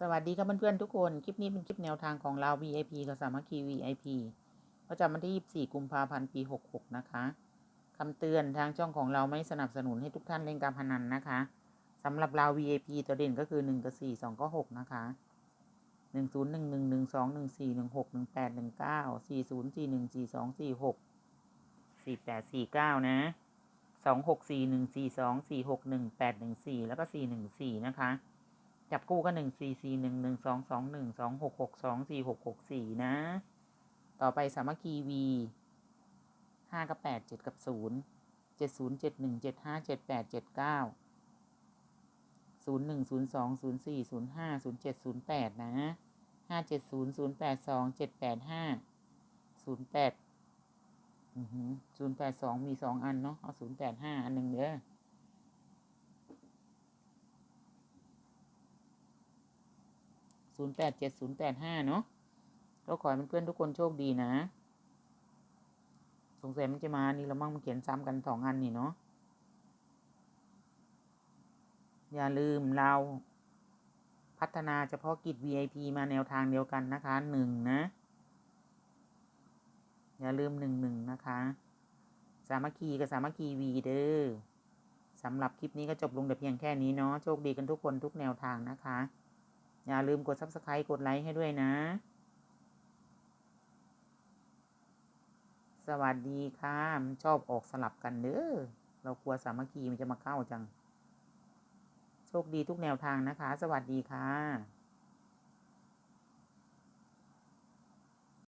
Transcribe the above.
สวัสดีครับเพื่อนๆทุกคน คลิปนี้เป็นคลิปแนวทางของเรา VIP กับสามัคคี VIP ประจำวันที่ 24 กุมภาพันธ์ ปี 66 นะคะคำเตือนทางช่องของเราไม่สนับสนุนให้ทุกท่านเล่นการพนันนะคะสำหรับเรา VIP ตัวเด่นก็คือ 1 กับ 4 2 ก็6นะคะ 1 0 1 1 1 2 1 4 1 6 1 8 1 9 4 0 4 1 4 2 4 6 4 8 4 9 นะ2 6 4 1 4 2 4 6 1 8 1 4 แล้วก็ 4 1 4 นะคะ จับคู่ก็หนึ่งสี่สี่หนึ่งหนึ่งสองสองหนึ่งสองหกหกสองสี่หกหกสี่นะ ต่อไปสามัคคีวีห้ากับแปดเจ็ดกับศูนย์เจ็ดศูนย์เจ็ดหนึ่งเจ็ดห้าเจ็ดแปดเจ็ดเก้าศูนย์หนึ่งศูนย์สองศูนย์สี่ศูนย์ห้าศูนย์เจ็ดศูนย์แปดนะห้าเจ็ดศูนย์ศูนย์แปดสองเจ็ดแปดห้าศูนย์แปดศูนย์แปดสองมีสองอันเนาะเอาศูนย์แปดห้าอันหนึ่งเด้อ ศูนย์แปดเจ็ดศูนย์แปดห้าเนาะก็ขอให้เพื่อนๆทุกคนโชคดีนะ สงสัยมันจะมานี่แล้วมั่งมันเขียนซ้ำกันสองอันนี่เนาะ อย่าลืมเราพัฒนาเฉพาะกิจ VIP มาแนวทางเดียวกันนะคะหนึ่งนะ อย่าลืมหนึ่งหนึ่งนะคะ สามัคคีกับสามัคคีวีเด้อสำหรับคลิปนี้ก็จบลงแต่เพียงแค่นี้เนาะ โชคดีกันทุกคนทุกแนวทางนะคะ อย่าลืมกด subscribe กดไลค์ให้ด้วยนะ สวัสดีค่ะมันชอบออกสลับกันเด้อเรากลัวสามัคคีมันจะมาเข้าจัง โชคดีทุกแนวทางนะคะ สวัสดีค่ะ